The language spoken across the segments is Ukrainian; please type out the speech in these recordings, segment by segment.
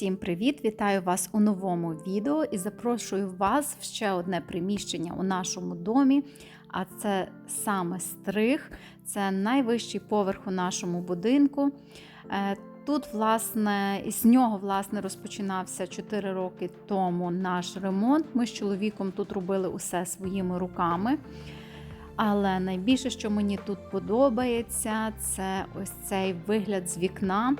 Усім привіт! Вітаю вас у новому відео і запрошую вас в ще одне приміщення у нашому домі. А це саме стриг, це найвищий поверх у нашому будинку. Е, Тут, власне, з нього власне розпочинався 4 роки тому наш ремонт. Ми з чоловіком тут робили усе своїми руками. Але найбільше, що мені тут подобається, це ось цей вигляд з вікна.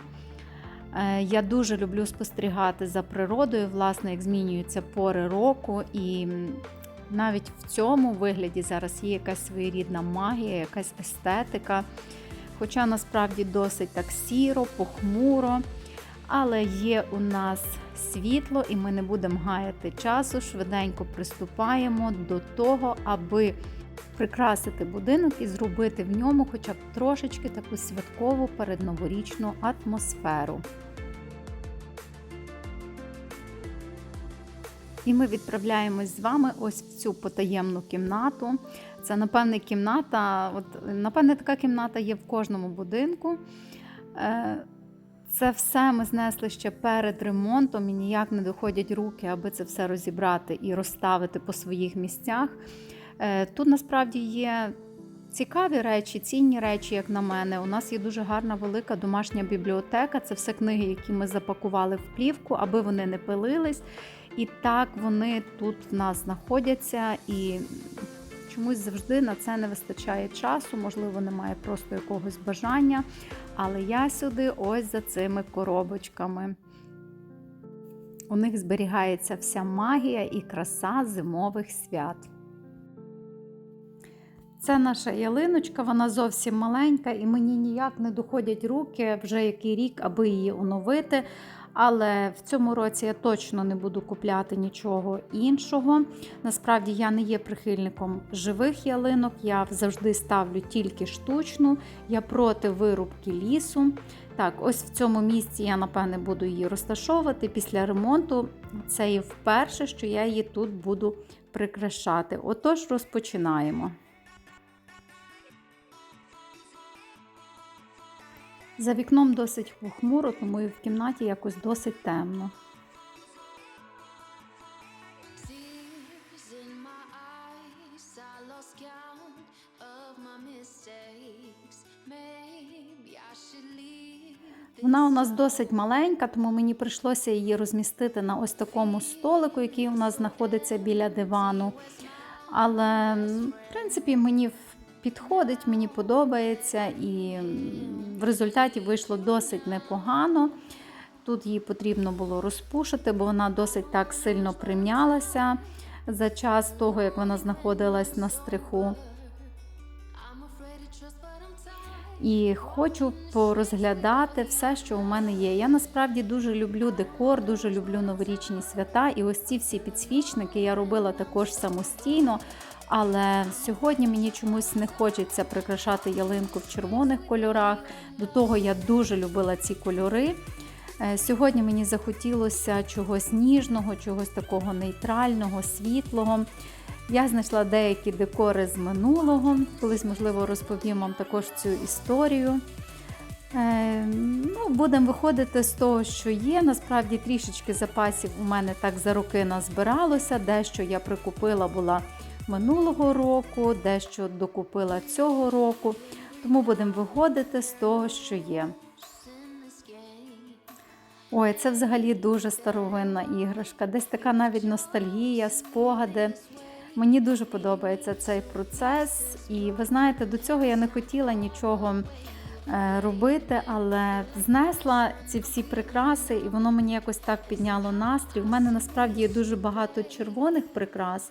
Е, Я дуже люблю спостерігати за природою, власне, як змінюються пори року, і навіть в цьому вигляді зараз є якась своєрідна магія, якась естетика. Хоча насправді досить так сіро, похмуро. Але є у нас світло, і ми не будемо гаяти часу, швиденько приступаємо до того, аби прикрасити будинок і зробити в ньому хоча б трошечки таку святкову передноворічну атмосферу. І ми відправляємось з вами ось в цю потаємну кімнату. Це, напевне, кімната. От, напевне, така кімната є в кожному будинку. Е, Це все ми знесли ще перед ремонтом і ніяк не доходять руки, аби це все розібрати і розставити по своїх місцях. Е, Тут насправді є цікаві речі, цінні речі, як на мене. У нас є дуже гарна велика домашня бібліотека. Це все книги, які ми запакували в плівку, аби вони не пилились. І так вони тут в нас знаходяться і. Чомусь завжди на це не вистачає часу, можливо, немає просто якогось бажання. Але я сюди ось за цими коробочками. У них зберігається вся магія і краса зимових свят. Це наша ялиночка, вона зовсім маленька, і мені ніяк не доходять руки вже який рік, аби її оновити. Але в цьому році я точно не буду купляти нічого іншого. Насправді я не є прихильником живих ялинок, я завжди ставлю тільки штучну, я проти вирубки лісу. Так, ось в цьому місці я, напевне, буду її розташовувати після ремонту. Це і вперше, що я її тут буду прикрашати. Отож, розпочинаємо. За вікном досить похмуро, тому і в кімнаті якось досить темно. Вона у нас досить маленька, тому мені прийшлося її розмістити на ось такому столику, який у нас знаходиться біля дивану. Але, в принципі, мені в- підходить, мені подобається, і в результаті вийшло досить непогано. Тут її потрібно було розпушити, бо вона досить так сильно прим'ялася за час того, як вона знаходилась на стриху. І хочу порозглядати все, що у мене є. Я насправді дуже люблю декор, дуже люблю новорічні свята. І ось ці всі підсвічники я робила також самостійно. Але сьогодні мені чомусь не хочеться прикрашати ялинку в червоних кольорах. До того я дуже любила ці кольори. Е, Сьогодні мені захотілося чогось ніжного, чогось такого нейтрального, світлого. Я знайшла деякі декори з минулого. Колись, можливо, розповім вам також цю історію. Е, ну, будемо виходити з того, що є. Насправді трішечки запасів у мене так за роки назбиралося. Дещо я прикупила була минулого року, дещо докупила цього року. Тому будемо виходити з того, що є. Ой, це взагалі дуже старовинна іграшка. Десь така навіть ностальгія, спогади. Мені дуже подобається цей процес. І ви знаєте, до цього я не хотіла нічого е, робити, але знесла ці всі прикраси, і воно мені якось так підняло настрій. У мене насправді є дуже багато червоних прикрас,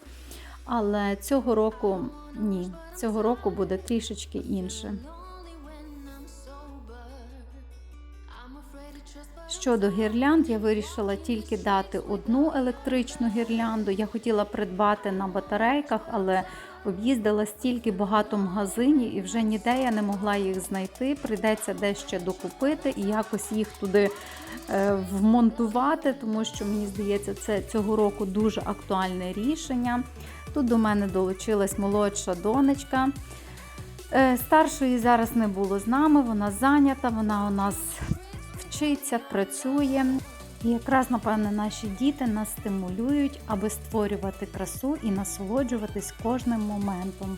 але цього року ні. Цього року буде трішечки інше. Щодо гірлянд, я вирішила тільки дати одну електричну гірлянду. Я хотіла придбати на батарейках, але об'їздила стільки багато магазинів і вже ніде я не могла їх знайти. Прийдеться дещо докупити і якось їх туди е, вмонтувати, тому що мені здається, це цього року дуже актуальне рішення. Тут до мене долучилась молодша донечка. Е, Старшої зараз не було з нами, вона зайнята, вона у нас вчиться, працює. І якраз, напевне, наші діти нас стимулюють, аби створювати красу і насолоджуватись кожним моментом.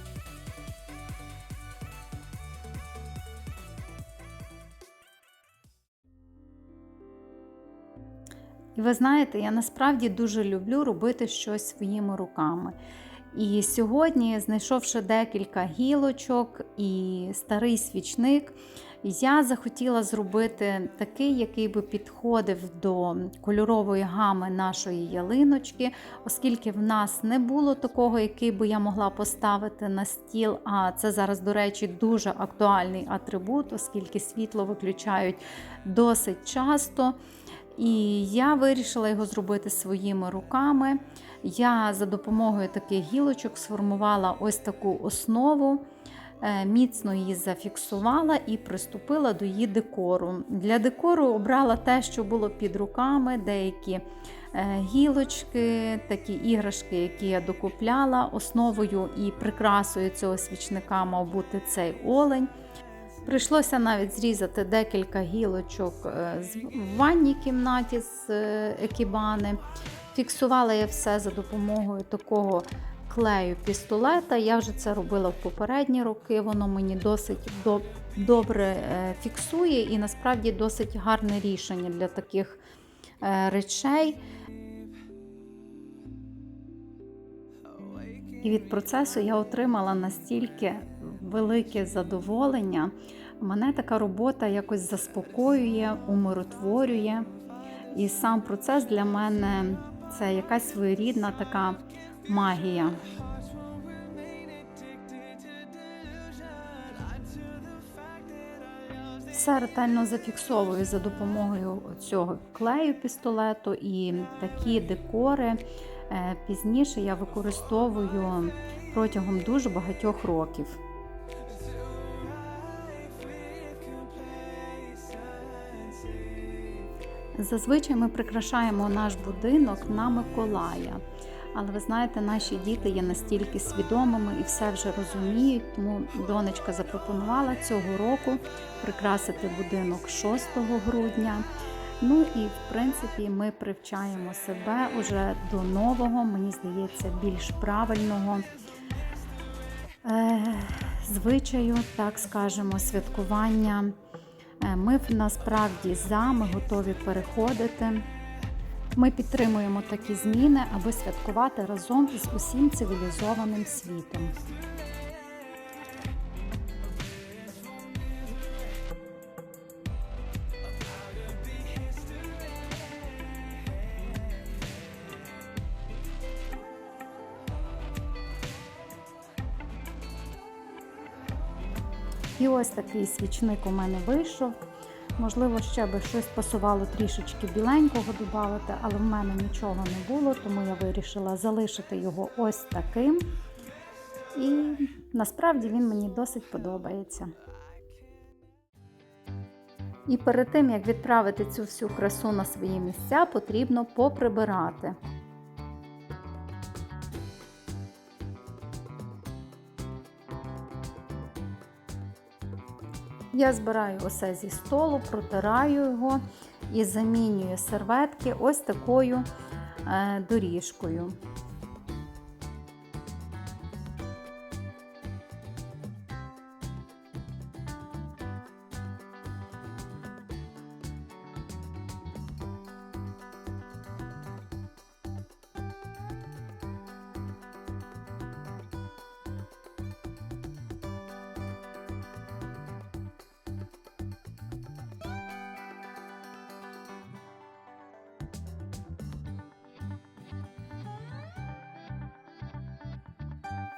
І ви знаєте, я насправді дуже люблю робити щось своїми руками. І сьогодні, знайшовши декілька гілочок і старий свічник, я захотіла зробити такий, який би підходив до кольорової гами нашої ялиночки, оскільки в нас не було такого, який би я могла поставити на стіл. А це зараз, до речі, дуже актуальний атрибут, оскільки світло виключають досить часто. І я вирішила його зробити своїми руками. Я за допомогою таких гілочок сформувала ось таку основу, е, міцно її зафіксувала і приступила до її декору. Для декору обрала те, що було під руками, деякі е, гілочки, такі іграшки, які я докупляла. Основою і прикрасою цього свічника мав бути цей олень. Прийшлося навіть зрізати декілька гілочок е, в ванній кімнаті з е, екібани. Фіксувала я все за допомогою такого клею пістолета. Я вже це робила в попередні роки. Воно мені досить добре е, фіксує і насправді досить гарне рішення для таких речей. І від процесу я отримала настільки велике задоволення. Мене така робота якось заспокоює, умиротворює. І сам процес для мене це якась своєрідна така магія. Все ретельно зафіксовую за допомогою цього клею пістолету і такі декори. е, Пізніше я використовую протягом дуже багатьох років. Зазвичай ми прикрашаємо наш будинок на Миколая. Але ви знаєте, наші діти є настільки свідомими і все вже розуміють, тому донечка запропонувала цього року прикрасити будинок 6 грудня. Ну і в принципі ми привчаємо себе уже до нового, мені здається, більш правильного е, звичаю, так скажемо, святкування. Е, Ми насправді за, ми готові переходити. Ми підтримуємо такі зміни, аби святкувати разом із усім цивілізованим світом. Ось такий свічник у мене вийшов. Можливо, ще би щось пасувало трішечки біленького додати, але в мене нічого не було, тому я вирішила залишити його ось таким. І насправді він мені досить подобається. І перед тим, як відправити цю всю красу на свої місця, потрібно поприбирати. Я збираю усе зі столу, протираю його і замінюю серветки ось такою е, доріжкою.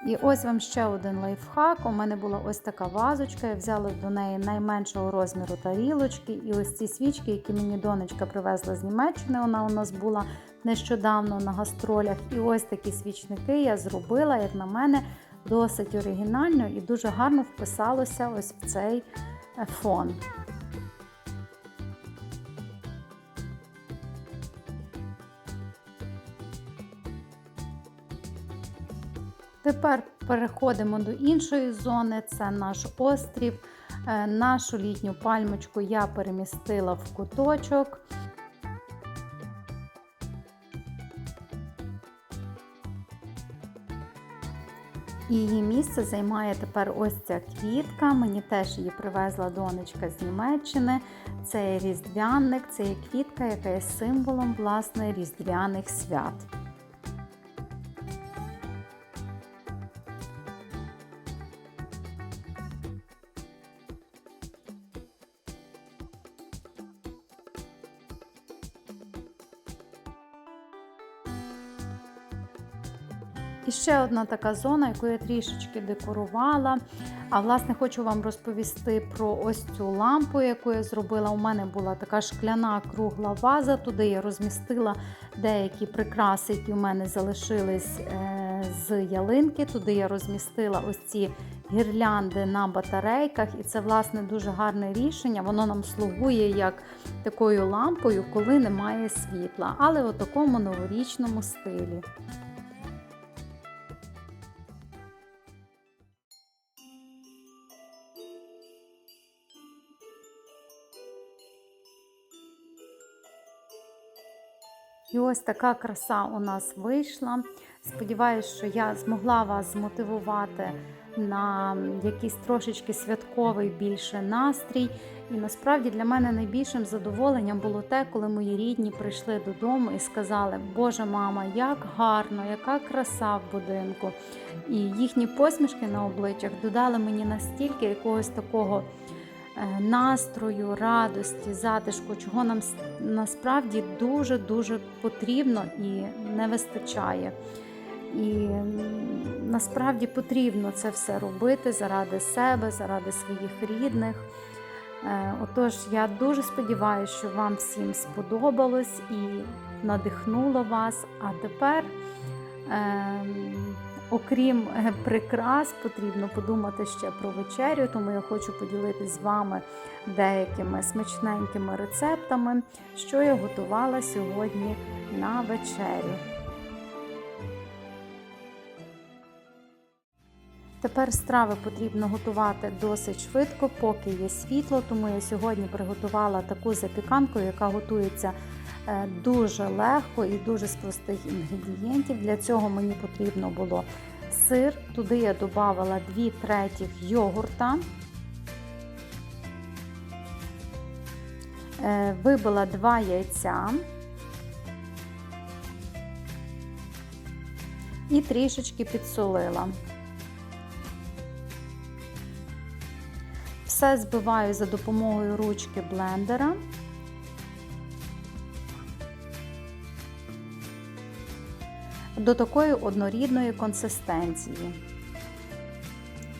І ось вам ще один лайфхак. У мене була ось така вазочка. Я взяла до неї найменшого розміру тарілочки. І ось ці свічки, які мені донечка привезла з Німеччини, вона у нас була нещодавно на гастролях. І ось такі свічники я зробила, як на мене, досить оригінально і дуже гарно вписалося ось в цей фон. Тепер переходимо до іншої зони, це наш острів. Е, нашу літню пальмочку я перемістила в куточок. І її місце займає тепер ось ця квітка. Мені теж її привезла донечка з Німеччини. Це різдвяник, це є квітка, яка є символом власне різдвяних свят. І ще одна така зона, яку я трішечки декорувала. А власне хочу вам розповісти про ось цю лампу, яку я зробила. У мене була така шкляна кругла ваза. Туди я розмістила деякі прикраси, які в мене залишились е, з ялинки. Туди я розмістила ось ці гірлянди на батарейках, і це власне дуже гарне рішення. Воно нам слугує як такою лампою, коли немає світла, але у такому новорічному стилі. Ось така краса у нас вийшла. Сподіваюсь, що я змогла вас змотивувати на якийсь трошечки святковий більше настрій. І насправді для мене найбільшим задоволенням було те, коли мої рідні прийшли додому і сказали: Боже, мама, як гарно, яка краса в будинку. І їхні посмішки на обличчях додали мені настільки якогось такого настрою, радості, затишку, чого нам насправді дуже-дуже потрібно і не вистачає. І насправді потрібно це все робити заради себе, заради своїх рідних. Е, Отож, я дуже сподіваюся, що вам всім сподобалось і надихнуло вас. А тепер, ем, окрім е, прикрас, потрібно подумати ще про вечерю, тому я хочу поділитися з вами деякими смачненькими рецептами, що я готувала сьогодні на вечерю. Тепер страви потрібно готувати досить швидко, поки є світло, тому я сьогодні приготувала таку запіканку, яка готується дуже легко і дуже з простих інгредієнтів. Для цього мені потрібно було сир, туди я додавала 2 третіх йогурта, е, вибила 2 яйця і трішечки підсолила. Все збиваю за допомогою ручки блендера. До такої однорідної консистенції.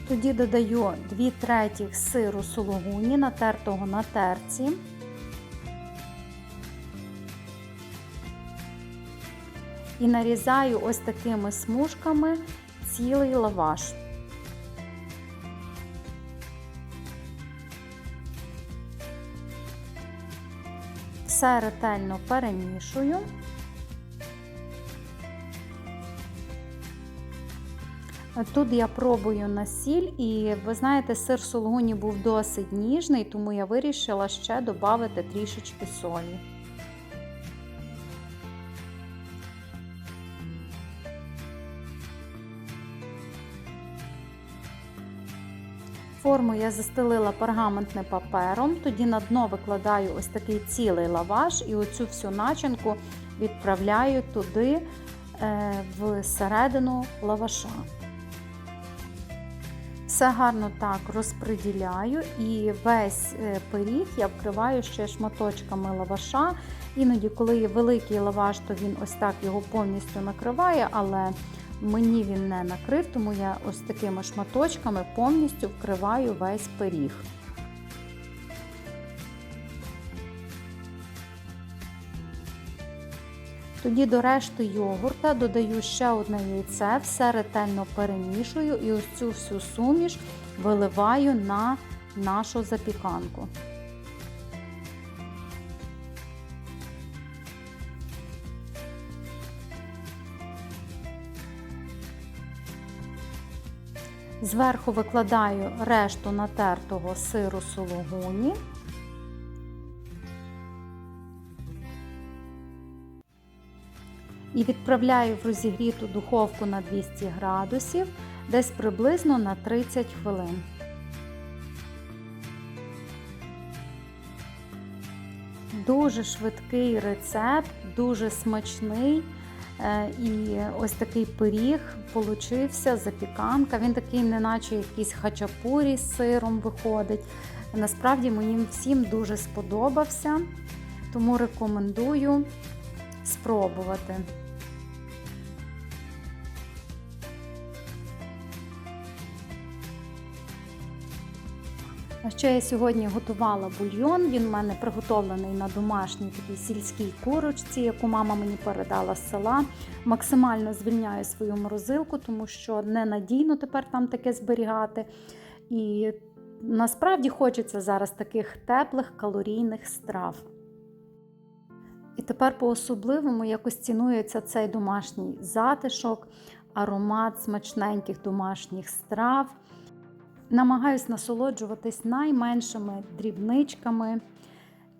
Тоді додаю 2 третіх сиру сулугуні, натертого на терці. І нарізаю ось такими смужками цілий лаваш. Все ретельно перемішую. Тут я пробую на сіль, і ви знаєте, сир сулугуні був досить ніжний, тому я вирішила ще додати трішечки солі. Форму я застелила пергаментним папером, тоді на дно викладаю ось такий цілий лаваш і оцю всю начинку відправляю туди е, в середину лаваша. Все гарно так розподіляю і весь е, пиріг я вкриваю ще шматочками лаваша. Іноді, коли є великий лаваш, то він ось так його повністю накриває, але Мені він не накрив, тому я ось такими шматочками повністю вкриваю весь пиріг. Тоді до решти йогурта додаю ще одне яйце, все ретельно перемішую і ось цю всю суміш виливаю на нашу запіканку. Зверху викладаю решту натертого сиру сулугуні. І відправляю в розігріту духовку на 200 градусів десь приблизно на 30 хвилин. Дуже швидкий рецепт, дуже смачний. Е, І ось такий пиріг получився, запіканка. Він такий, неначе якийсь хачапурі з сиром виходить. Насправді мені всім дуже сподобався, тому рекомендую спробувати. Ще я сьогодні готувала бульйон. Він в мене приготовлений на домашній такій сільській курочці, яку мама мені передала з села. Максимально звільняю свою морозилку, тому що ненадійно тепер там таке зберігати. І насправді хочеться зараз таких теплих калорійних страв. І тепер по-особливому якось цінується цей домашній затишок, аромат смачненьких домашніх страв. Намагаюсь насолоджуватись найменшими дрібничками.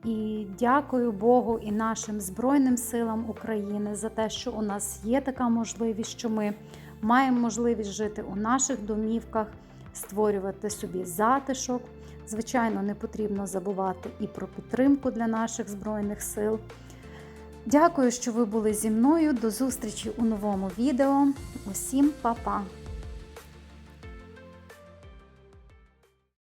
І дякую Богу і нашим Збройним силам України за те, що у нас є така можливість, що ми маємо можливість жити у наших домівках, створювати собі затишок. Звичайно, не потрібно забувати і про підтримку для наших Збройних сил. Дякую, що ви були зі мною. До зустрічі у новому відео. Усім па-па!